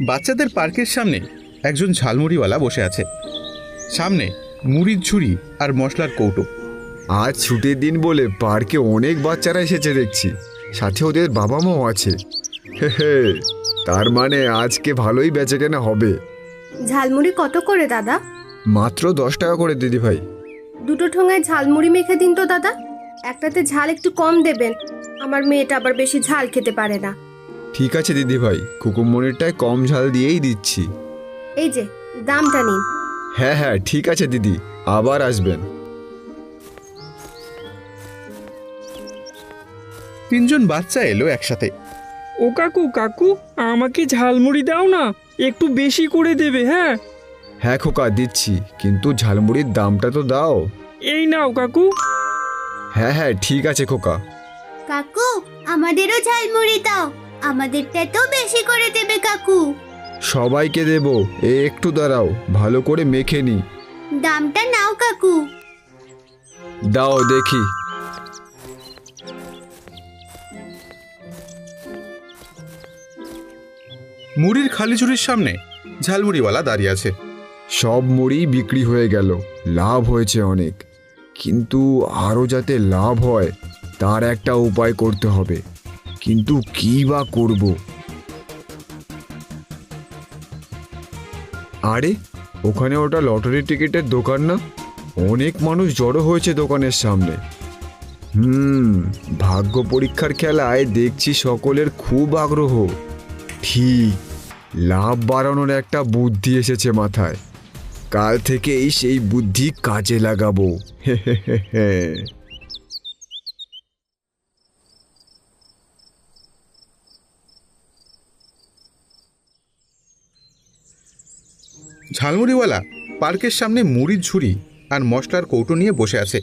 বাচ্চাদের পার্কের সামনে একজন ঝালমুড়িওয়ালা বসে আছে। সামনে মুড়ির ঝুড়ি আর মশলার কৌটো। আজ ছুটির দিন বলে পার্কে অনেক বাচ্চারা এসেছে দেখছি। সাথে ওদের বাবা মাও আছে। হে হে তার মানে আজকে ভালোই বেচাকেনা হবে। ঝালমুড়ি কত করে দাদা? মাত্র দশ টাকা করে দিদি ভাই দুটো ঠোঙায় ঝালমুড়ি মেখে দিন তো দাদা। একটাতে ঝাল একটু কম দেবেন। আমার মেয়েটা আবার বেশি ঝাল খেতে পারে না। ঠিক আছে দিদি ভাই কুকুমনিরটায় কম ঝাল দিয়েই দিচ্ছি। এই যে দামটা নিন। হ্যাঁ হ্যাঁ ঠিক আছে দিদি। আবার আসবেন। তিনজন বাচ্চা এলো একসাথে। ও কাকু কাকু আমাকে ঝালমুড়ি দাও না। একটু বেশি করে দেবে হ্যাঁ? হ্যাঁ খোকা দিচ্ছি। কিন্তু ঝালমুড়ির দামটা তো দাও। এই নাও কাকু। হ্যাঁ হ্যাঁ ঠিক আছে খোকা। কাকু আমাদেরও ঝালমুড়ি দাও। আমাদেরটা তো বেশি করে দেবে কাকু। সবাইকে দেব। এ একটু দাঁড়াও। ভালো করে মেখে নি। দামটা নাও কাকু। দাও দেখি। মুড়ির খালি ঝুড়ির সামনে ঝালমুড়িওয়ালা দাঁড়িয়ে আছে। সব মুড়ি বিক্রি হয়ে গেল। লাভ হয়েছে অনেক। কিন্তু আরও যাতে লাভ হয় তার একটা উপায় করতে হবে। কিন্তু কী বা করব? আরে, ওখানে ওটা লটারি টিকিটের দোকান না? অনেক মানুষ জড়ো হয়েছে দোকানের সামনে। হুম, ভাগ্য পরীক্ষার খেলায় দেখছি সকলের খুব আগ্রহ। ঠিক, লাভ বাড়ানোর একটা বুদ্ধি এসেছে মাথায়। কাল থেকেই সেই বুদ্ধি কাজে লাগাবো। ঝালমুড়িওয়ালা পার্কের সামনে মুড়ির ঝুড়ি আর মশলার কৌটো নিয়ে বসে আছে।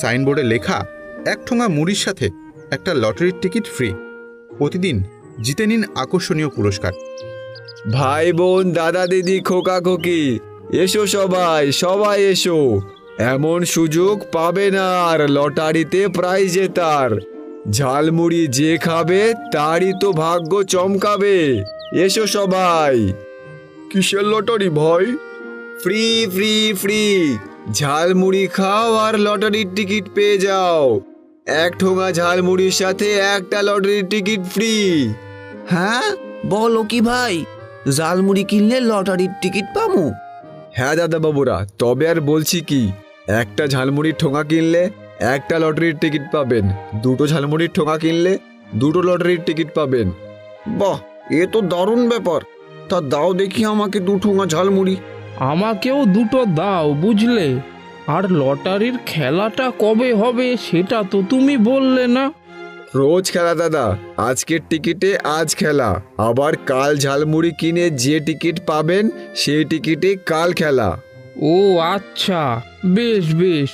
সাইনবোর্ডে লেখা, এক ঠোঙা মুড়ির সাথে একটা লটারির টিকিট ফ্রি। প্রতিদিন জিতে নিন আকর্ষণীয় পুরস্কার। ভাই বোন, দাদা দিদি, খোকা খোকি, এসো সবাই সবাই এসো। এমন সুযোগ পাবে না আর লটারিতে প্রাইজ জেতার। ঝালমুড়ি যে খাবে, তারই তো ভাগ্য চমকাবে। এসো সবাই। কিসের লটারি ভাই? Free free free. ঝালমুড়ি খাও আর লটারির টিকিট পেয়ে যাও। এক ঠোঙা ঝালমুড়ির সাথে একটা লটারির টিকিট ফ্রি। হ্যাঁ? বলো কি ভাই? জালমুড়ি কিনলে লটারির টিকিট পামু? হ্যাঁ দাদা বাবুরা তবে আর বলছি কি একটা ঝালমুড়ির ঠোঙা কিনলে একটা লটারির টিকিট পাবেন। দুটো ঝালমুড়ির ঠোঙা কিনলে দুটো লটারির টিকিট পাবেন। বাহ এ তো দারুণ ব্যাপার। তা দাও দেখি আমাকে দুঠোঙা ঝালমুড়ি। আমাকেও দুটো দাও বুঝলে? আর লটারির খেলাটা কবে হবে সেটা তো তুমি বললে না। রোজ খেলা দাদা। আজকের টিকিটে আজ খেলা। আবার কাল ঝালমুড়ি কিনে যে টিকিট পাবেন সেই টিকিটে কাল খেলা। ও আচ্ছা। বেশ বেশ।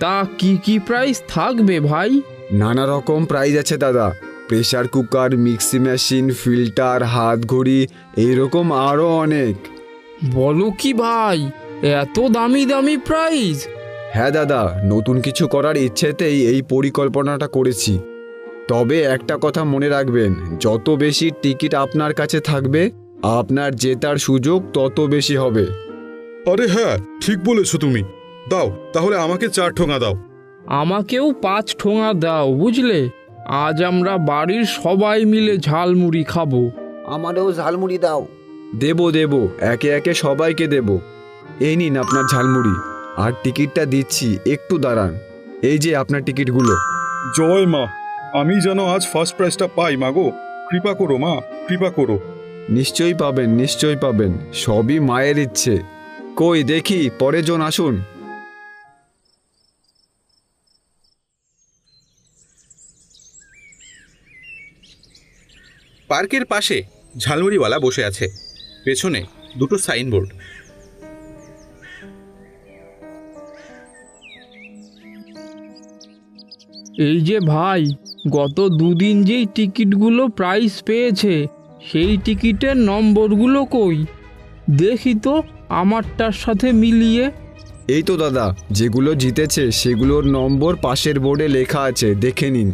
তা কি কি প্রাইস থাকবে ভাই? নানা রকম প্রাইজ আছে দাদা। Pressure cooker mixie machine filter হাত ঘড়ি এইরকম আরও অনেক। বলো কি ভাই এত দামি দামি প্রাইস হ্যাঁ দাদা নতুন কিছু করার ইচ্ছেতেই এই পরিকল্পনাটা করেছি। তবে একটা কথা মনে রাখবেন যত বেশি টিকিট আপনার কাছে থাকবে আপনার জেতার সুযোগ তত বেশি হবে। আরে হ্যাঁ ঠিক বলেছ তুমি। দাও তাহলে আমাকে চার ঠোঙা দাও। আমাকেও পাঁচ ঠোঙা দাও বুঝলে? আজ আমরা বাড়ির সবাই মিলে ঝালমুড়ি খাব। আমারও ঝালমুড়ি দাও। দেব দেব একে একে সবাইকে দেব। এই নিন আপনার ঝালমুড়ি। আর টিকিটটা দিচ্ছি একটু দাঁড়ান। এই যে আপনার টিকিটগুলো। জয় মা আমি যেন আজ ফার্স্ট প্রাইজটা পাই মাগো কৃপা করো মা কৃপা করো। নিশ্চয়ই পাবেন নিশ্চয়ই পাবেন। সবই মায়ের ইচ্ছে। কই দেখি পরে জন আসুন। পার্কের পাশে ঝালমুড়িওয়ালা বসে আছে। পেছনে দুটো সাইনবোর্ড। এই যে ভাই গত দুদিন যেই টিকিটগুলো প্রাইস পেয়েছে সেই টিকিটের নম্বরগুলো কই? দেখি তো আমারটার সাথে মিলিয়ে। এই তো দাদা যেগুলো জিতেছে সেগুলোর নম্বর পাশের বোর্ডে লেখা আছে দেখে নিন।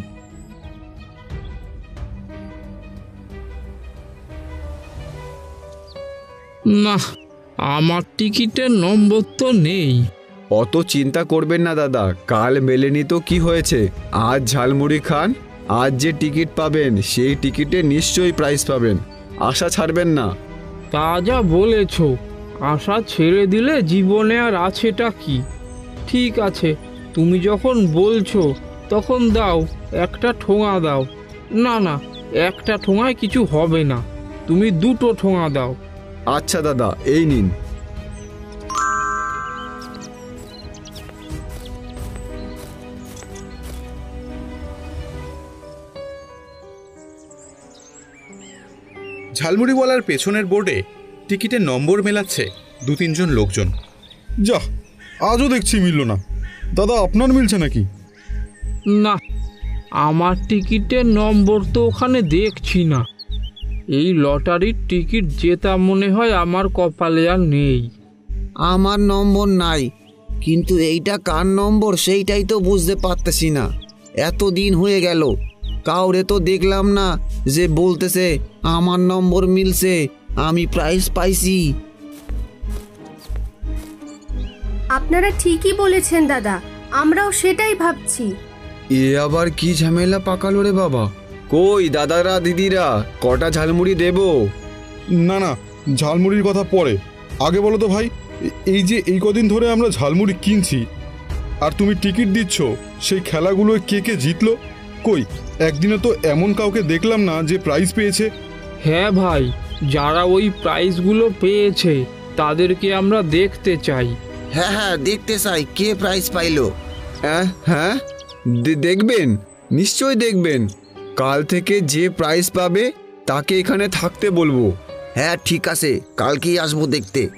না আমার টিকিটের নম্বর তো নেই। অত চিন্তা করবেন না দাদা কাল মেলেনি তো কি হয়েছে? আজ ঝালমুড়ি খান আজ যে টিকিট পাবেন সেই টিকিটে নিশ্চয়ই প্রাইস পাবেন। আশা ছাড়বেন না। তা যা বলেছ আশা ছেড়ে দিলে জীবনে আর আছেটা কি? ঠিক আছে তুমি যখন বলছো তখন দাও একটা ঠোঙা দাও। না না একটা ঠোঙায় কিছু হবে না। তুমি দুটো ঠোঙা দাও। আচ্ছা দাদা এই নিন। ঝালমুড়িওয়ালার পেছনের বোর্ডে টিকিটের নম্বর মেলাচ্ছে দু তিনজন লোকজন। যা আজও দেখছি মিলল না। দাদা আপনার মিলছে নাকি? না আমার টিকিটের নম্বর তো ওখানে দেখছি না। এই লটারির টিকিট জেতা মনে হয় আমার কপালে আর নেই। আমার নম্বর নাই কিন্তু এইটা কার নম্বর সেইটাই তো বুঝতে পারতেছি না। এত দিন হয়ে গেল কাউরে তো দেখলাম না যে বলতেছে আমার নম্বর মিলছে আমি প্রাইজ পাইছি। আপনারা ঠিকই বলেছেন দাদা আমরাও সেটাই ভাবছি। এ আবার কি ঝামেলা পাকালো রে বাবা? কই দাদারা দিদিরা? কটা ঝালমুড়ি দেবো? না না ঝালমুড়ির কথা পরে। আগে বলো তো ভাই এই যে এই কদিন ধরে আমরা ঝালমুড়ি কিনছি আর তুমি টিকিট দিচ্ছ সেই খেলাগুলোয় কে কে জিতলো? কই একদিনে তো এমন কাউকে দেখলাম না যে প্রাইজ পেয়েছে। হ্যাঁ ভাই যারা ওই প্রাইজগুলো পেয়েছে তাদেরকে আমরা দেখতে চাই। হ্যাঁ হ্যাঁ দেখতে চাই কে প্রাইজ পাইলো? হ্যাঁ? হ্যাঁ দেখবেন? নিশ্চয়ই দেখবেন। কাল থেকে যে প্রাইজ পাবে তাকে এখানে থাকতে বলব। হ্যাঁ ঠিক আছে। কালকেই আসব দেখতে।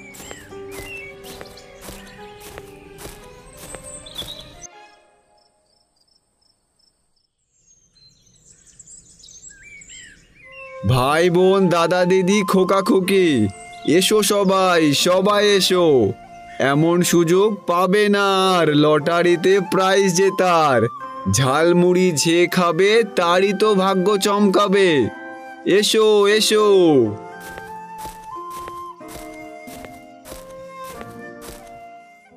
ভাই বোন দাদা দিদি খোকা খুকি এসো সবাই সবাই এসো। এমন সুযোগ পাবে না আর লটারিতে প্রাইজ জেতার। ঝালমুড়ি যে খাবে তারই তো ভাগ্য চমকাবে। এসো এসো।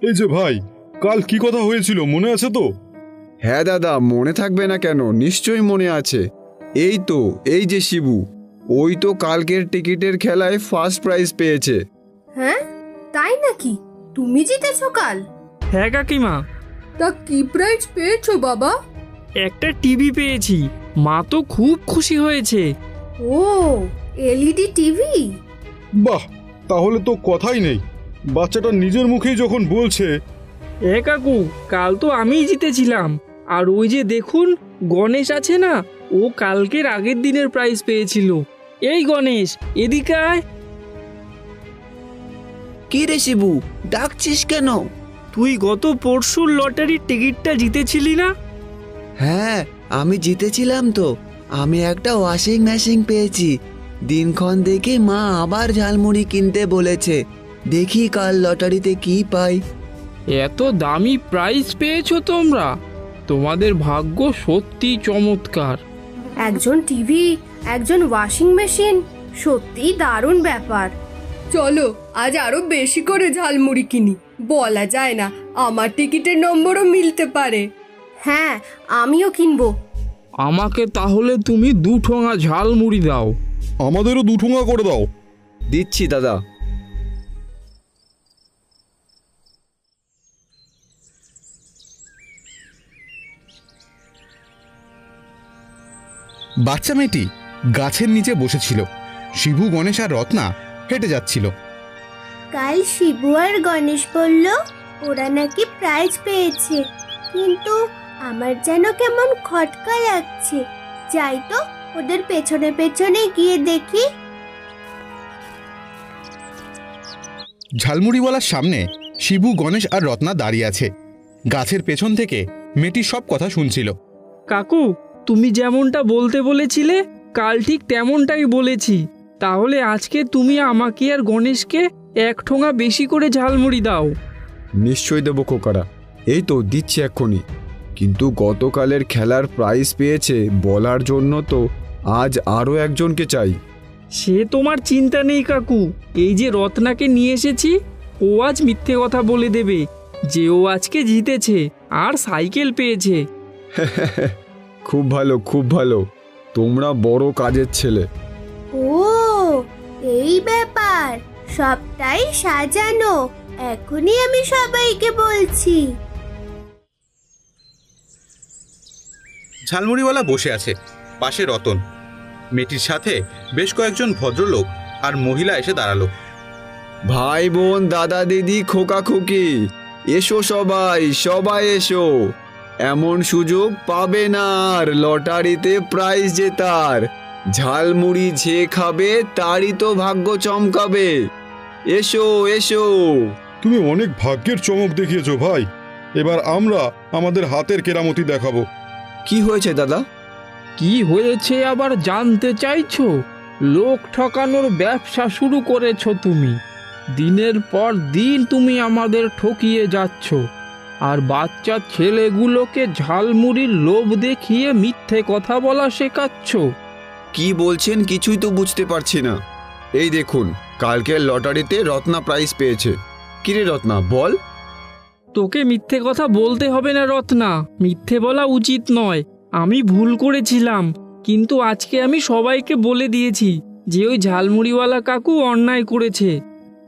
এই যে ভাই কাল কি কথা হয়েছিল মনে আছে তো? হ্যাঁ দাদা মনে থাকবে না কেন নিশ্চয়ই মনে আছে। এই তো এই যে শিবু ওই তো কালকের টিকিটের খেলায় ফার্স্ট প্রাইজ পেয়েছে। হ্যাঁ? তাই নাকি? তুমি জিতেছো কাল। হ্যাঁ কাকিমা তা কি প্রাইজ পেয়েছ বাবা? একটা টিভি পেয়েছি। মা তো খুব খুশি হয়েছে। ও এলইডি টিভি বাহ তাহলে তো কথাই নেই। বাচ্চাটা নিজের মুখেই যখন বলছে এ কাকু কাল তো আমিই জিতেছিলাম। আর ওই যে দেখুন গণেশ আছে না ও কালকের আগের দিনের প্রাইজ পেয়েছিল। এই গণেশ এদিকে আয়। কি রে শিবু ডাকছিস কেন? তুই গত পরশুর লটারির টিকিটটা জিতেছিলি না? হ্যাঁ আমি জিতেছিলাম তো। আমি একটা ওয়াশিং মেশিন পেয়েছি। দিনক্ষণ দেখে মা আবার ঝালমুড়ি কিনতে বলেছে। দেখি কাল লটারিতে কি পাই। এত দামি প্রাইজ পেয়েছ তোমরা? তোমাদের ভাগ্য সত্যি চমৎকার। একজন টিভি একজন ওয়াশিং মেশিন সত্যি দারুণ ব্যাপার। চলো আজ আরও বেশি করে ঝালমুড়ি কিনি। বলা যায় না আমার টিকিটের নম্বরও মিলতে পারে। হ্যাঁ আমিও কিনবো। আমাকে তাহলে তুমি দু ঠোঙা ঝালমুড়ি দাও। আমাদেরও দুঠুঙা করে দাও। দিচ্ছি দাদা। বাচ্চা মেয়েটি গাছের নিচে বসেছিল। শিবু গণেশ আর রত্না হেঁটে যাচ্ছিল। কাল শিবু আর গণেশ বলল ওরা নাকি প্রাইজ পেয়েছে। কিন্তু আমার যেন কেমন খটকা লাগছে। যাই তো ওদের পেছনে পেছনে গিয়ে দেখি। ঝালমুড়িওয়ালার সামনে শিবু গণেশ আর রত্না দাঁড়িয়ে আছে। গাছের পেছন থেকে মেয়েটি সব কথা শুনছিল। কাকু তুমি যেমনটা বলতে বলেছিলে কাল ঠিক তেমনটাই বলেছি। তাহলে আজকে তুমি আমাকে আর গণেশকে এক ঠোঙা বেশি করে ঝালমুড়ি দাও। নিশ্চয়ই দেবো খোকারা। এই তো দিচ্ছি এক্ষুনি। কিন্তু গতকালের খেলার প্রাইজ পেয়েছে বলার জন্য তো আজ আরও একজনকে চাই। সে তোমার চিন্তা নেই কাকু। এই যে রত্নাকে নিয়ে এসেছি ও আজ মিথ্যে কথা বলে দেবে। যে ও আজকে জিতেছে আর সাইকেল পেয়েছে। খুব ভালো খুব ভালো। তোমরা বড় কাজের ছেলে। ও এই ব্যাপার সবটাই সাজানো। এখনই আমি সবাইকে বলছি। ঝালমুড়িওয়ালা বসে আছে পাশে রতন। মেয়েটির সাথে বেশ কয়েকজন ভদ্রলোক আর মহিলা এসে দাঁড়াল। ভাই বোন দাদা দিদি খোকা খুকি এসো সবাই সবাই এসো। এমন সুযোগ পাবে না আর লটারিতে প্রাইজ জেতার। ঝালমুড়ি যে খাবে তারই তো ভাগ্য চমকাবে। এসো এসো। তুমি অনেক ভাগ্যের চমক দেখিয়েছো ভাই। এবার আমরা আমাদের হাতের কেরামতি দেখাবো। কি হয়েছে দাদা? কি হয়েছে আবার জানতে চাইছো? লোক ঠকানোর ব্যবসা শুরু করেছ তুমি। দিনের পর দিন তুমি আমাদের ঠকিয়ে যাচ্ছ। আর বাচ্চা ছেলেগুলোকে ঝালমুড়ির লোভ দেখিয়ে মিথ্যে কথা বলা শেখাচ্ছ। কি বলছেন কিছুই তো বুঝতে পারছি না। এই দেখুন কালকের লটারিতে রত্না প্রাইজ পেয়েছে। কিরে রত্না বল। তোকে মিথ্যে কথা বলতে হবে না রত্না। মিথ্যে বলা উচিত নয়। আমি ভুল করেছিলাম কিন্তু আজকে আমি সবাইকে বলে দিয়েছি যে ওই ঝালমুড়িওয়ালা কাকু অন্যায় করেছে।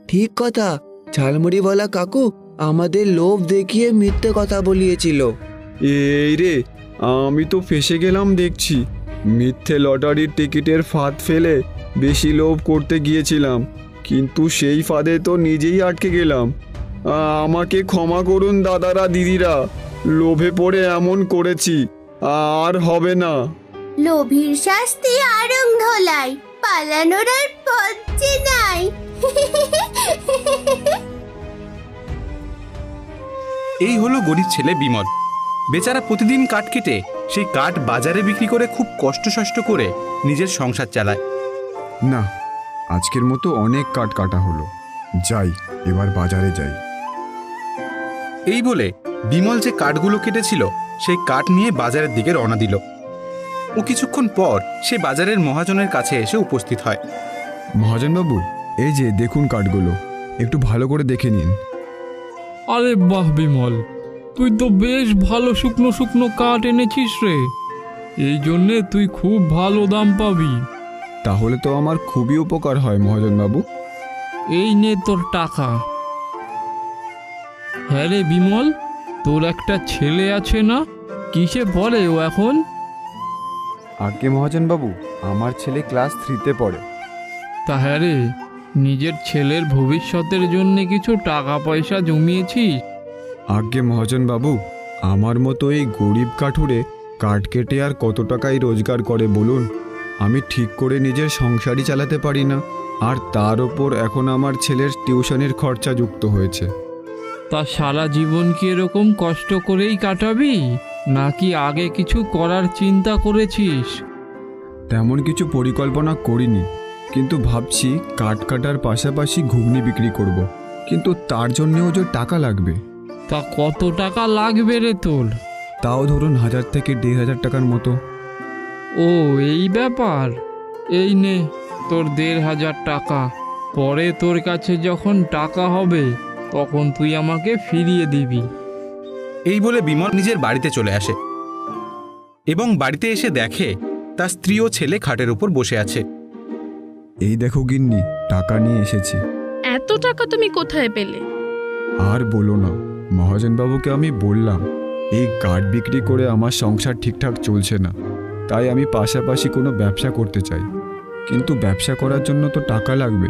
ঠিক কথা। ঝালমুড়িওয়ালা কাকু আমাদের লোভ দেখিয়ে মিথ্যে কথা বলিয়েছিল। এই রে আমি তো ফেসে গেলাম দেখছি। মিথ্যে লটারির টিকিটের ফাঁদ ফেলে বেশি লোভ করতে গিয়েছিলাম কিন্তু সেই ফাঁদে তো নিজেই আটকে গেলাম। আমাকে ক্ষমা করুন দাদারা দিদিরা। লোভে পড়ে এমন করেছি আর হবে না। লোভীর শাস্তি আরং ধলাই পালানোর আর পথ যে নাই। এই হলো গরিব ছেলে বিমল। বেচারা প্রতিদিন কাঠ কেটে সেই কাঠ বাজারে বিক্রি করে খুব কষ্টসষ্ট করে নিজের সংসার চালায়। না আজকের মতো অনেক কাঠ কাটা হলো। যাই এবার বাজারে যাই। এই বলে বিমল যে কাঠগুলো কেটেছিল সেই কাঠ নিয়ে বাজারের দিকে রওনা দিল। ও কিছুক্ষণ পর সে বাজারের মহাজনের কাছে এসে উপস্থিত হয়। মহাজনবাবু এই যে দেখুন কাঠগুলো। একটু ভালো করে দেখে নিন। আরে বাহ বিমল! তুই তো বেশ ভালো শুকনো শুকনো কাঠ এনেছিস রে। এই জন্যে তুই খুব ভালো দাম পাবি। তাহলে তো আমার খুবই উপকার হয় মহাজনবাবু। এই নে তোর টাকা। হ্যাঁ রে বিমল তোর একটা ছেলে আছে না? কিসে পড়ে ও এখন? আগে মহাজনবাবু? আমার ছেলে ক্লাস থ্রিতে পড়ে। তা হ্যাঁ রে নিজের ছেলের ভবিষ্যতের জন্য কিছু টাকা পয়সা জমিয়েছিস? আগে মহাজনবাবু আমার মতো এই গরিব কাঠুরে কাঠ কেটে আর কত টাকাই রোজগার করে বলুন? আমি ঠিক করে নিজের সংসারই চালাতে পারি না আর তার ওপর এখন আমার ছেলের টিউশনের খরচা যুক্ত হয়েছে। তা সারা জীবন কি এরকম কষ্ট করেই কাটাবি? নাকি আগে কিছু করার চিন্তা করেছিস? তেমন কিছু পরিকল্পনা করিনি কিন্তু ভাবছি কাঠ কাটার পাশাপাশি ঘুগনি বিক্রি করব। কিন্তু তার জন্যেও যে টাকা লাগবে। তা কত টাকা লাগবে রে তোর? তাও ধরুন হাজার থেকে দেড় হাজার টাকার মতো। ও এই ব্যাপার? এই নে তোর দেড় হাজার টাকা। পরে তোর কাছে যখন টাকা হবে তখন তুই আমাকে ফিরিয়ে দিবি। এই বলে বিমল নিজের বাড়িতে চলে আসে। এবং বাড়িতে এসে দেখে তার স্ত্রী ও ছেলে খাটের উপর বসে আছে। এই দেখো গিন্নি টাকা নিয়ে এসেছি। এত টাকা তুমি কোথায় পেলে? আর বলো না। মহাজনবাবুকে আমি বললাম এই কাঠ বিক্রি করে আমার সংসার ঠিকঠাক চলছে না তাই আমি পাশাপাশি কোনো ব্যবসা করতে চাই। কিন্তু ব্যবসা করার জন্য তো টাকা লাগবে।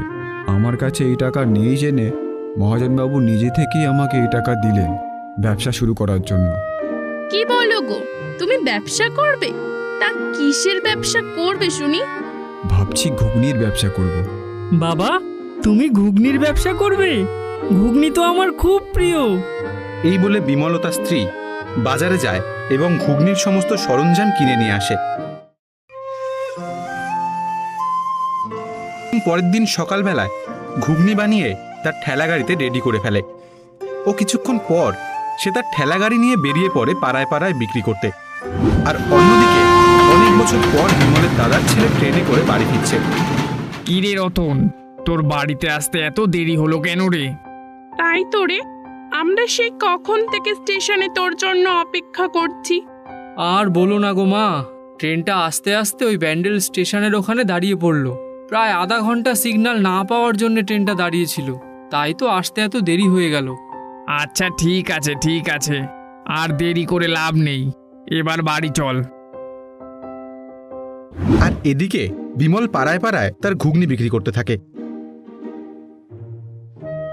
আমার কাছে এই টাকা নেই জেনে মহাজনবাবু নিজে থেকেই আমাকে এই টাকা দিলেন ব্যবসা শুরু করার জন্য। কি বলো গো তুমি ব্যবসা করবে? তা কিসের ব্যবসা করবে শুনি? ভাবছি ঘুগনির ব্যবসা করব। বাবা তুমি ঘুগনির ব্যবসা করবে? ঘুগনি তো আমার খুব প্রিয়। এই বলে বিমল ও তার স্ত্রী বাজারে যায় এবং ঘুগনির সমস্ত সরঞ্জাম কিনে নিয়ে আসে। পরের দিন সকালবেলায় ঘুগনি বানিয়ে তার ঠেলা গাড়িতে রেডি করে ফেলে। ও কিছুক্ষণ পর সে তার ঠেলা গাড়ি নিয়ে বেরিয়ে পড়ে পাড়ায় পাড়ায় বিক্রি করতে। আর অন্যদিকে অনেক বছর পর বিমলের দাদার ছেলে ট্রেনে করে বাড়ি ফিরছে। কি রে রতন তোর বাড়িতে আসতে এত দেরি হলো কেন রে? তাই তো রে আমরা সেই কখন থেকে স্টেশনে তোর জন্য অপেক্ষা করছি? আর বলো না গো মা ট্রেনটা আস্তে আস্তে ওই ব্যান্ডেল স্টেশনের ওখানে দাঁড়িয়ে পড়ল। প্রায় আধা ঘণ্টা সিগন্যাল না পাওয়ার জন্য ট্রেনটা দাঁড়িয়েছিল। তাই তো আসতে এত দেরি হয়ে গেল। আচ্ছা ঠিক আছে ঠিক আছে। আর দেরি করে লাভ নেই। এবার বাড়ি চল। আর এদিকে বিমল পাড়ায় পাড়ায় তার ঘুগনি বিক্রি করতে থাকে।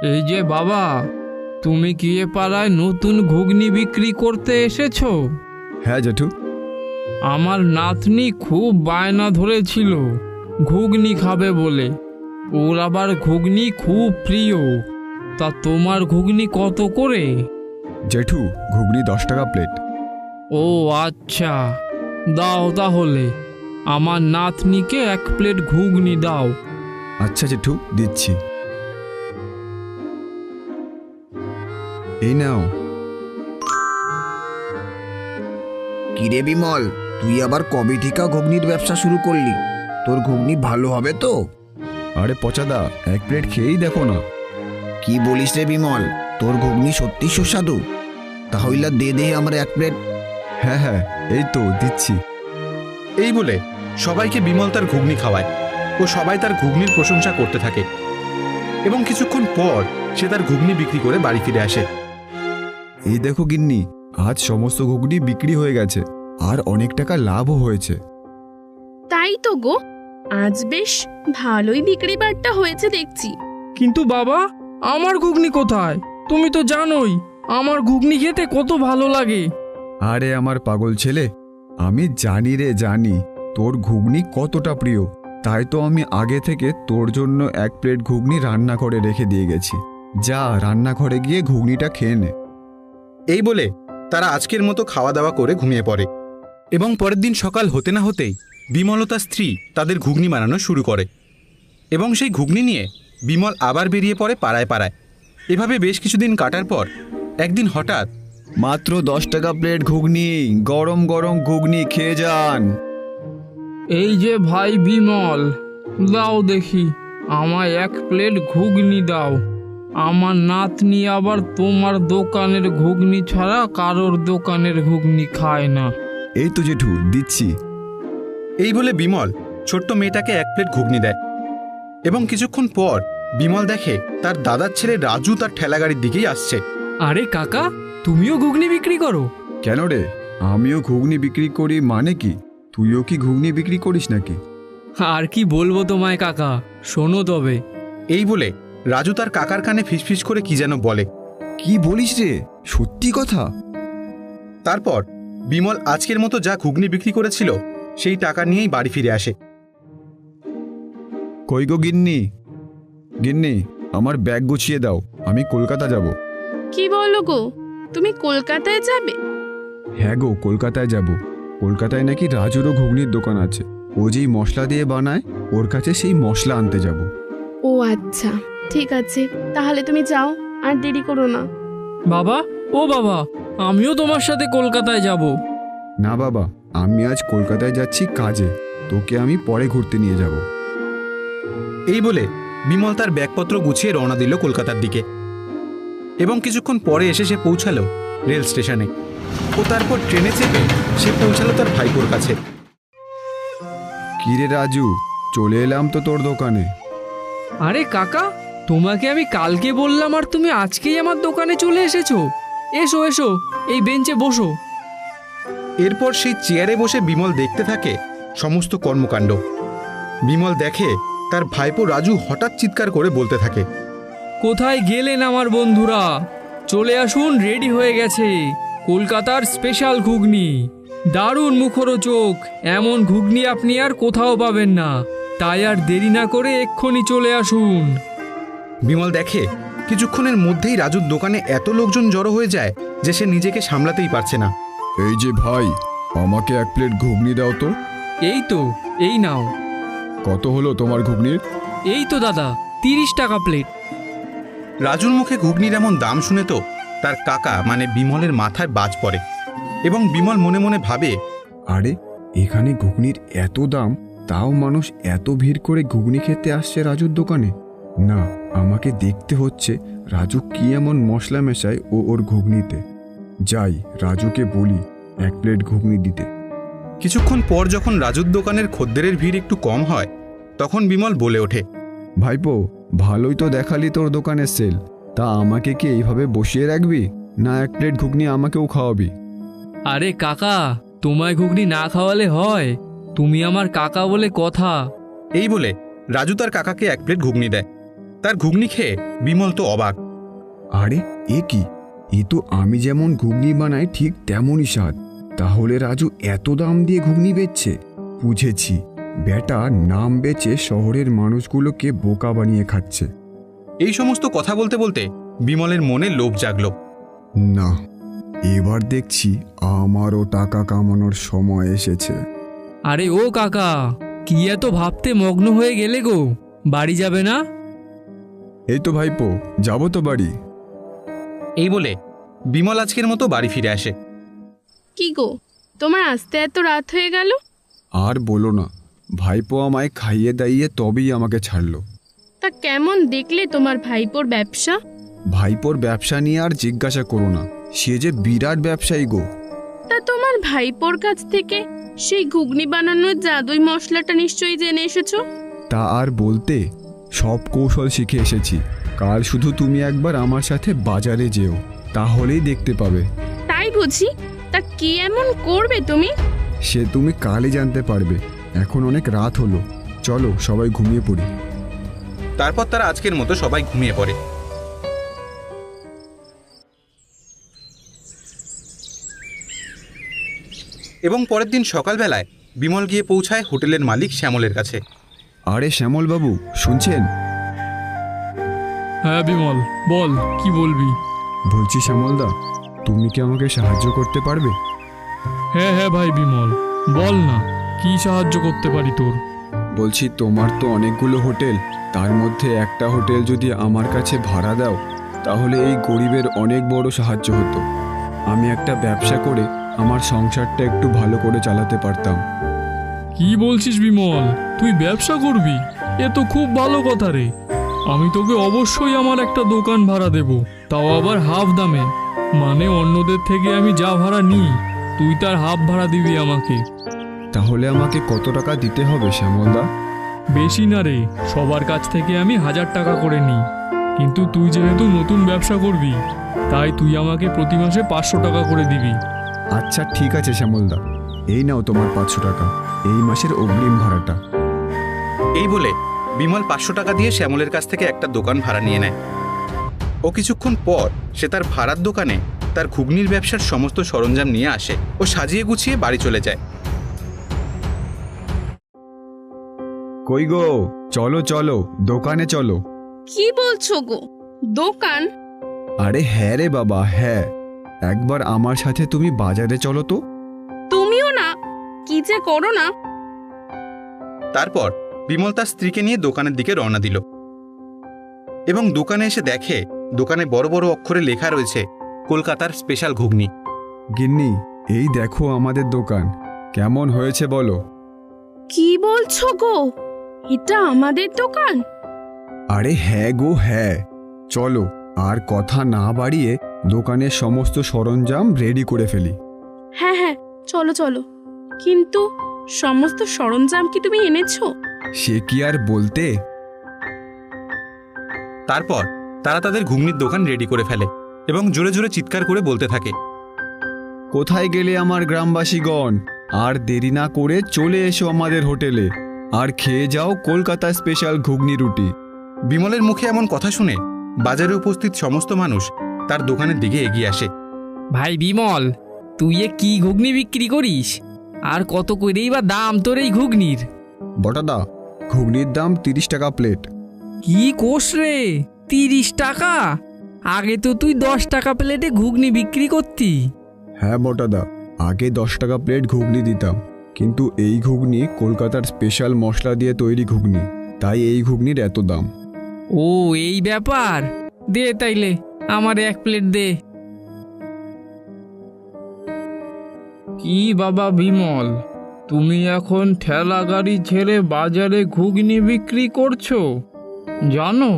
এই যে বাবা তুমি কি এ পাড়ায় নতুন ঘুগনি বিক্রি করতে এসেছ? হ্যাঁ জেঠু। আমার নাতনি খুব বায়না ধরেছিল ঘুগনি খাবে বলে। ওর আবার ঘুগনি খুব প্রিয়। তা তোমার ঘুগনি কত করে? জেঠু ঘুগনি দশ টাকা প্লেট। ও আচ্ছা। দাও তাহলে। আমার নাতনিকে এক প্লেট ঘুগনি দাও। আচ্ছা জেঠু দিচ্ছি। এই নাও। কিরে বিমল তুই আবার কবে থেকে ঘুগনির ব্যবসা শুরু করলি? তোর ঘুগনি ভালো হবে তো? আরে পচাদা এক প্লেট খেয়েই দেখো না। কি বলিস রে বিমল তোর ঘুগনি সত্যি সুস্বাদু? তাহলে দে দে আমরা এক প্লেট। হ্যাঁ হ্যাঁ এই তো দিচ্ছি। এই বলে সবাইকে বিমল তার ঘুগনি খাওয়ায়। ও সবাই তার ঘুগনির প্রশংসা করতে থাকে। এবং কিছুক্ষণ পর সে তার ঘুগনি বিক্রি করে বাড়ি ফিরে আসে। এই দেখো গিন্নি আজ সমস্ত ঘুগনি বিক্রি হয়ে গেছে আর অনেক টাকা লাভও হয়েছে। তাই তো গো আজ বেশ ভালোই বিক্রি বাট্টা হয়েছে দেখছি। কিন্তু বাবা আমার ঘুগনি কোথায়? তুমি তো জানোই আমার ঘুগনি খেতে কত ভালো লাগে। আরে আমার পাগল ছেলে আমি জানি রে জানি তোর ঘুগনি কতটা প্রিয়। তাই তো আমি আগে থেকে তোর জন্য এক প্লেট ঘুগনি রান্না করে রেখে দিয়ে গেছি। যা রান্নাঘরে গিয়ে ঘুগনিটা খেয়ে নে। এই বলে তারা আজকের মতো খাওয়া দাওয়া করে ঘুমিয়ে পড়ে এবং পরের দিন সকাল হতে না হতেই বিমল ও তার স্ত্রী তাদের ঘুগনি বানানো শুরু করে এবং সেই ঘুগনি নিয়ে বিমল আবার বেরিয়ে পড়ে পাড়ায় পাড়ায়। এভাবে বেশ কিছুদিন কাটার পর একদিন হঠাৎ মাত্র দশ টাকা প্লেট ঘুগনি গরম গরম ঘুগনি খেয়ে যান। এই যে ভাই বিমল দাও দেখি আমায় এক প্লেট ঘুগনি দাও। আমার নাতনি আবার তোমার দোকানের ঘুগনি ছাড়া কারোর দোকানের ঘুগনি খায় না। এই তো জেঠু দিচ্ছি। এই বলে বিমল ছোট্ট মেয়েটাকে এক প্লেট ঘুগনি দেয় এবং কিছুক্ষণ পর বিমল দেখে তার দাদার ছেলে রাজু তার ঠেলাগাড়ির দিকেই আসছে। আরে কাকা তুমিও ঘুগনি বিক্রি করো? কেন রে? আমিও ঘুগনি বিক্রি করি মানে কি? তুইও কি ঘুগনি বিক্রি করিস নাকি? আর কি বলব তোমায় কাকা শোনো তবে। এই বলে রাজু তার কাকার কানে ফিসফিস করে কি যেন বলে। কি বলিস রে? সত্যি কথা? তারপর বিমল আজকের মতো যা ঘুগনি বিক্রি করেছিল সেই টাকা নিয়েই বাড়ি ফিরে আসে। কই গো গিন্নি? গিন্নি আমার ব্যাগ গুছিয়ে দাও আমি কলকাতা যাব। কি বলো গো? তুমি কলকাতায় যাবে? হ্যাঁ গো কলকাতায় যাব। কলকাতায় নাকি রাজুরও ঘুগনির দোকান আছে। ও যেই মশলা দিয়ে বানায় ওর কাছে সেই মশলা আনতে যাব। ও আচ্ছা। ঠিক আছে তাহলে তুমি যাও আর দেরি করো না। বাবা ও বাবা আমিও তোমার সাথে কলকাতায় যাব। না বাবা আমি আজ কলকাতায় যাচ্ছি কাজে তোকে আমি পরে ঘুরতে নিয়ে যাব। এই বলে বিমল তার ব্যাগপত্র গুছিয়ে রওনা দিল কলকাতার দিকে। এবং কিছুক্ষণ পরে এসে সে পৌঁছালো রেল স্টেশনে। ও তারপর ট্রেনে চেপে সে পৌঁছালো তার ভাইপোর কাছে। কিরে রাজু চলে এলাম তো তোর দোকানে। আরে কাকা তোমাকে আমি কালকে বললাম আর তুমি আজকেই আমার দোকানে চলে এসেছ। এসো এসো এই বেঞ্চে বসো। এরপর সেই চেয়ারে বসে বিমল দেখতে থাকে সমস্ত কর্মকাণ্ড। বিমল দেখে তার ভাইপো রাজু হঠাৎ চিৎকার করে বলতে থাকে কোথায় গেলেন আমার বন্ধুরা? চলে আসুন রেডি হয়ে গেছে। কলকাতার স্পেশাল ঘুগনি। দারুণ মুখরোচক। এমন ঘুগনি আপনি আর কোথাও পাবেন না। তাই আর দেরি না করে এক্ষুনি চলে আসুন। বিমল দেখে কিছুক্ষণের মধ্যেই রাজুর দোকানে এত লোকজন জড়ো হয়ে যায় যে সে নিজেকে সামলাতেই পারছে না। এই যে ভাই আমাকে এক প্লেট ঘুগনি দাও তো। এই তো এই নাও। কত হলো তোমার ঘুগনির? এই তো দাদা তিরিশ টাকা প্লেট। রাজুর মুখে ঘুগনির এমন দাম শুনে তো তার কাকা মানে বিমলের মাথায় বাজ পড়ে এবং বিমল মনে মনে ভাবে আরে এখানে ঘুগনির এত দাম তাও মানুষ এত ভিড় করে ঘুগনি খেতে আসছে রাজুর দোকানে? না আমাকে দেখতে হচ্ছে রাজু কি এমন মশলা মেশায় ও ওর ঘুগনিতে। যাই রাজুকে বলি এক প্লেট ঘুগনি দিতে। কিছুক্ষণ পর যখন রাজুর দোকানের খদ্দেরের ভিড় একটু কম হয় তখন বিমল বলে ওঠে ভাইপো ভালোই তো দেখালি তোর দোকানের সেল। তা আমাকে কি এইভাবে বসিয়ে রাখবি? না এক প্লেট ঘুগনি আমাকেও খাওয়াবি? আরে কাকা তোমায় ঘুগনি না খাওয়ালে হয়। তুমি আমার কাকা বলে কথা। এই বলে রাজু তার কাকাকে এক প্লেট ঘুগনি দেয়। তার ঘুগনি খেয়ে বিমল তো অবাক। আরে এ কি? এ তো আমি যেমন ঘুগনি বানাই ঠিক তেমনই স্বাদ। তাহলে রাজু এত দাম দিয়ে ঘুগনি বেচছে? বুঝেছি। বেটা নাম বেচে শহরের মানুষগুলোকে বোকা বানিয়ে খাচ্ছে। এই সমস্ত কথা বলতে বলতে বিমলের মনে লোভ জাগলো। না এবার দেখছি আমারও টাকা কামানোর সময় এসেছে। আরে ও কাকা কি এত ভাবতে মগ্ন হয়ে গেলে গো? বাড়ি যাবে না? এই তো ভাইপো যাব তো বাড়ি। এই বলে বিমল আজকের মতো বাড়ি ফিরে আসে। কি গো তোমার আসতে এত রাত হয়ে গেল? আর বলো না ভাইপো আমায় খাইয়ে দাইয়ে তবেই আমাকে ছাড়লো। তা কেমন দেখলে তোমার ভাইপোর ব্যবসা? ভাইপোর ব্যবসা নিয়ে আর জিজ্ঞাসা করো না সে যে বিরাট ব্যবসায়ী গো। তা তোমার ভাইপোর কাছ থেকে সেই ঘুগনি বানানোর জাদুই মশলাটা নিশ্চয়ই জেনে এসেছ? তা আর বলতে সব কৌশল শিখে এসেছি। কাল শুধু তুমি একবার আমার সাথে বাজারে যেও তাহলেই দেখতে পাবে। তাই বুঝি? তা কি এমন করবে তুমি? সে তুমি কালই জানতে পারবে। এখন অনেক রাত হলো। চলো সবাই ঘুমিয়ে পড়ি। তারপর তারা আজকের মতো সবাই ঘুমিয়ে পড়ে। এবং পরের দিন সকালবেলায় বিমল গিয়ে পৌঁছায় হোটেলের মালিক শ্যামলের কাছে। আরে শ্যামলবাবু শুনছেন? হ্যাঁ বিমল বল কি বলবি? বলছি শ্যামলদা তুমি কি আমাকে সাহায্য করতে পারবে? হ্যাঁ হ্যাঁ ভাই বিমল বল না কি সাহায্য করতে পারি তোর? বলছি তোমার তো অনেকগুলো হোটেল তার মধ্যে একটা হোটেল যদি আমার কাছে ভাড়া দাও তাহলে এই গরিবের অনেক বড় সাহায্য হতো। আমি একটা ব্যবসা করে আমার সংসারটা একটু ভালো করে চালাতে পারতাম। কি বলছিস বিমল? তুই ব্যবসা করবি? এ তো খুব ভালো কথা রে। আমি তোকে অবশ্যই আমার একটা দোকান ভাড়া দেব। তাও আবার হাফ দামে। মানে অন্যদের থেকে আমি যা ভাড়া নিই তুই তার হাফ ভাড়া দিবি আমাকে। তাহলে আমাকে কত টাকা দিতে হবে শ্যামলদা? বেশি না রে সবার কাছ থেকে আমি হাজার টাকা করে নিই। কিন্তু তুই যেহেতু নতুন ব্যবসা করবি তাই তুই আমাকে প্রতি মাসে পাঁচশো টাকা করে দিবি। আচ্ছা ঠিক আছে শ্যামলদা। এই নাও তোমার পাঁচশো টাকা। এই মাসের অগ্রিম ভাড়াটা। এই বলে বিমল পাঁচশো টাকা দিয়ে শ্যামলের কাছ থেকে একটা দোকান ভাড়া নিয়ে নেয়। ও কিছুক্ষণ পর সে তার ভাড়ার দোকানে তার ঘুগনির ব্যবসার সমস্ত সরঞ্জাম নিয়ে আসে ও সাজিয়ে গুছিয়ে বাড়ি চলে যায়। কই গো? চলো চলো দোকানে চলো। কি বলছো গো? দোকান? আরে হ্যাঁ রে বাবা হ্যাঁ। একবার আমার সাথে তুমি বাজারে চলো তো। তুমিও না? কি যে করো না? তারপর বিমল তার স্ত্রীকে নিয়ে দোকানের দিকে রওনা দিল। এবং দোকানে এসে দেখে দোকানে বড় বড় অক্ষরে লেখা রয়েছে কলকাতার স্পেশাল ঘুগনি। গিন্নি এই দেখো আমাদের দোকান। কেমন হয়েছে বলো। কি বলছো গো? এটা আমাদের দোকান? আরে হ্যাঁ গো হ্যাঁ। চলো আর কথা না বাড়িয়ে দোকানের সমস্ত সরঞ্জাম রেডি করে ফেলি। হ্যাঁ হ্যাঁ চলো চলো। কিন্তু সমস্ত সরঞ্জাম কি তুমি এনেছো? সে কি আর বলতে? তারপর তারা তাদের ঘুগনির দোকান রেডি করে ফেলে এবং জোরে জোরে চিৎকার করে বলতে থাকে। কোথায় গেলে আমার গ্রামবাসীগণ? আর দেরি না করে চলে এসো আমাদের হোটেলে। আর খেয়ে যাও কলকাতা স্পেশাল ঘুগনি রুটি। বিমলের মুখে এমন কথা শুনে বাজারে উপস্থিত সমস্ত মানুষ তার দোকানের দিকে এগিয়ে আসে। ভাই বিমল তুই এ কি ঘুগনি বিক্রি করিস? আর কত করেই বা দাম তোর এই ঘুগনির? বটাদা ঘুগনির দাম তিরিশ টাকা প্লেট কি কোষ রে? তিরিশ টাকা? আগে তো তুই দশ টাকা প্লেটে ঘুগনি বিক্রি করতি। হ্যাঁ বটাদা আগে দশ টাকা প্লেট ঘুগনি দিতাম। কিন্তু এই ঘুগনি কলকাতার স্পেশাল মশলা দিয়ে তৈরি ঘুগনি তাই এই ঘুগনির এত দাম। ও এই ব্যাপার? দে তাইলে আমার এক প্লেট দে। কি বাবা বিমল। তুমি এখন ঠেলা গাড়ি ছেড়ে বাজারে ঘুগনি বিক্রি করছ? জানো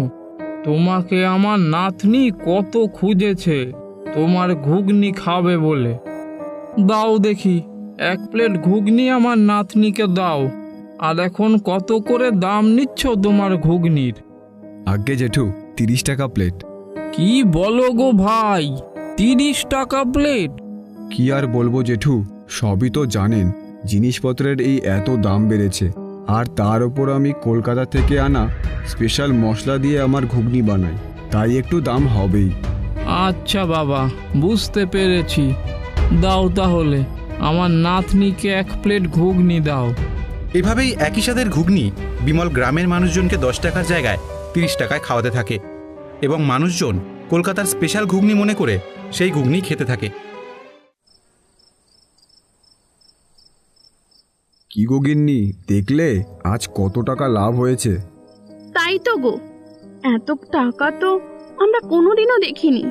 তোমাকে আমার নাতনি কত খুঁজেছে তোমার ঘুগনি খাবে বলে। দাও দেখি এক প্লেট ঘুগনি আমার নাতনিকে দাও আর এখন কত করে দাম নিচ্ছ তোমার ঘুগনির? আগে জেঠু তিরিশ টাকা প্লেট। কি বলো গো ভাই তিরিশ টাকা প্লেট? কি আর বলব জেঠু সবই তো জানেন। জিনিসপত্রের এই এত দাম বেড়েছে। আর তার ওপর আমি কলকাতা থেকে আনা স্পেশাল মশলা দিয়ে আমার ঘুগনি বানাই। তাই একটু দাম হবেই। আচ্ছা বাবা বুঝতে পেরেছি। দাও তাহলে আমার নাতনিকে এক প্লেট ঘুগনি দাও। এভাবেই একই স্বাদের ঘুগনি বিমল গ্রামের মানুষজনকে দশ টাকার জায়গায় তিরিশ টাকায় খাওয়াতে থাকে এবং মানুষজন কলকাতার স্পেশাল ঘুগনি মনে করে সেই ঘুগনি খেতে থাকে। কি গো গিন্নি? দেখলে আজ কত টাকা লাভ হয়েছে। তাই তো গো। এত টাকা তো আমরা কোনোদিনও দেখিনি।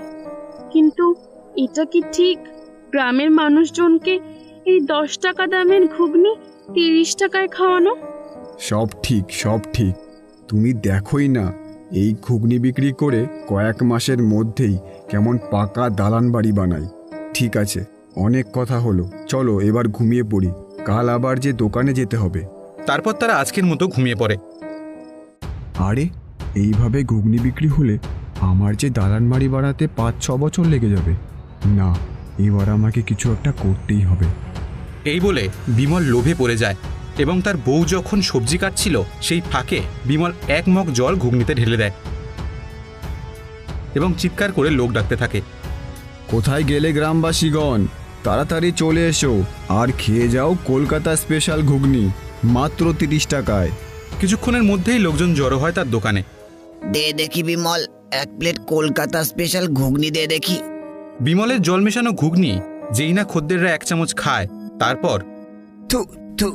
কিন্তু এটা কি ঠিক? গ্রামের মানুষজনকে এই দশ টাকা দামের ঘুগনি তিরিশ টাকায় খাওয়ানো? সব ঠিক সব ঠিক। তুমি দেখোই না এই ঘুগনি বিক্রি করে কয়েক মাসের মধ্যেই কেমন পাকা দালান বাড়ি বানাই। ঠিক আছে অনেক কথা হলো। চলো এবার ঘুমিয়ে পড়ি। কাল আবার যে দোকানে যেতে হবে। তারপর তারা আজকের মতো ঘুমিয়ে পড়ে। আরে এইভাবে ঘুগনি বিক্রি হলে আমার যে দালান বাড়ি বানাতে পাঁচ ছ বছর লেগে যাবে। না এবার আমাকে কিছু একটা করতেই হবে। এই বলে বিমল লোভে পড়ে যায় এবং তার বউ যখন সবজি কাটছিল সেই ফাঁকে বিমল এক মগ জল ঘুগনিতে ঢেলে দেয় এবং চিৎকার করে লোক ডাকতে থাকে। কোথায় গেলে গ্রামবাসীগণ? তাড়াতাড়ি চলে এসো আর খেয়ে যাও কলকাতা স্পেশাল ঘুগনি মাত্র তিরিশ টাকায়। কিছুক্ষণের মধ্যেই লোকজন জড়ো হয় তার দোকানে। দে দেখি বিমল এক প্লেট কলকাতা স্পেশাল ঘুগনি দে দেখি। বিমলের জল মেশানো ঘুগনি যেই না খদ্দেররা এক চামচ খায় তারপর থু থু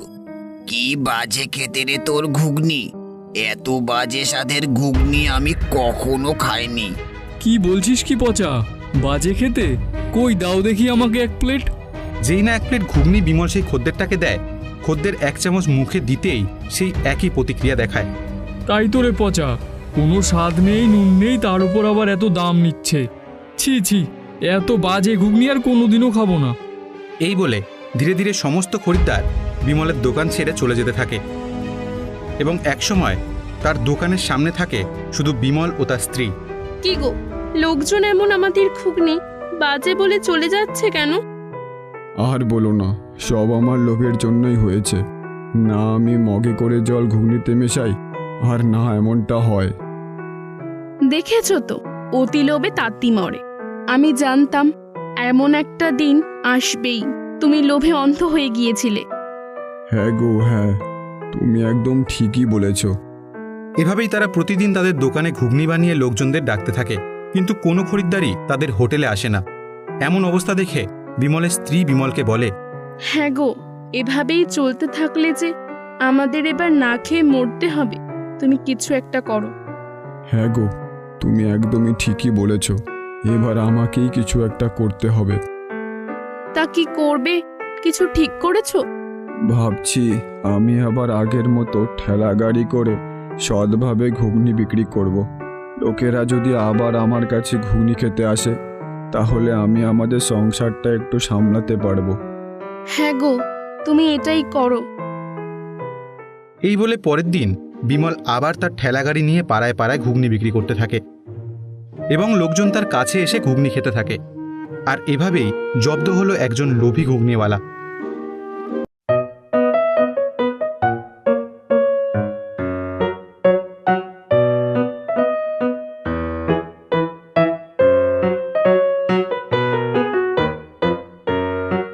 কি বাজে খেতে রে তোর ঘুগনি? এত বাজে স্বাদের ঘুগনি আমি কখনো খাইনি। কি বলছিস কি পচা? বাজে খেতে? কই দাও দেখি আমাকে এক প্লেট। যেই না এক প্লেট ঘুগনি বিমল সেই খদ্দেরটাকে দেয়। খদ্দের এক চামচ মুখে দিতেই সেই একই প্রতিক্রিয়া দেখায়। তাই তো রে পচা। কোনো স্বাদ নেই নুন নেই তার উপর আবার এত দাম নিচ্ছে। ছি ছি এত বাজে ঘুগনি আর কোনোদিনও খাব না। এই বলে ধীরে ধীরে সমস্ত খরিদ্দার বিমলের দোকান ছেড়ে চলে যেতে থাকে। এবং একসময় তার দোকানের সামনে থাকে শুধু বিমল ও তার স্ত্রী। কি গো? লোকজন এমন আমাদের ঘুগনি বাজে বলে চলে যাচ্ছে কেন? আর বলো না সব আমার লোভের জন্যই হয়েছে। না আমি মগে করে জল ঘুগনিতে মেশাই আর না এমনটা হয়। দেখেছ তো অতি লোভে তাঁতি মরে। আমি জানতাম এমন একটা দিন আসবেই তুমি লোভে অন্ধ হয়ে গিয়েছিলে। হ্যাঁ গো হ্যাঁ তুমি একদম ঠিকই বলেছ। এভাবেই তারা প্রতিদিন তাদের দোকানে ঘুগনি বানিয়ে লোকজনদের ডাকতে থাকে। কিন্তু কোনো খরিদ্দারই তাদের হোটেলে আসে না। এমন অবস্থা দেখে বিমলের স্ত্রী বিমলকে বলে হ্যাঁ গো এভাবেই চলতে থাকলে যে আমাদের এবার না খেয়ে মরতে হবে তুমি কিছু একটা করো। হ্যাঁ গো তুমি একদমই ঠিকই বলেছ এবার আমাকেই কিছু একটা করতে হবে। তা কি করবে? কিছু ঠিক করেছ? ভাবছি আমি আবার আগের মতো ঠেলা গাড়ি করে সৎভাবে ঘুগনি বিক্রি করব। লোকেরা যদি আবার আমার কাছে ঘুগনি খেতে আসে তাহলে আমি আমাদের সংসারটা একটু সামলাতে পারব। হ্যাঁ গো তুমি এটাই করো। এই বলে পরের দিন বিমল আবার তার ঠেলাগাড়ি নিয়ে পাড়ায় পাড়ায় ঘুগনি বিক্রি করতে থাকে এবং লোকজন তার কাছে এসে ঘুগনি খেতে থাকে। আর এভাবেই জব্দ হলো একজন লোভী ঘুগনিওয়ালা।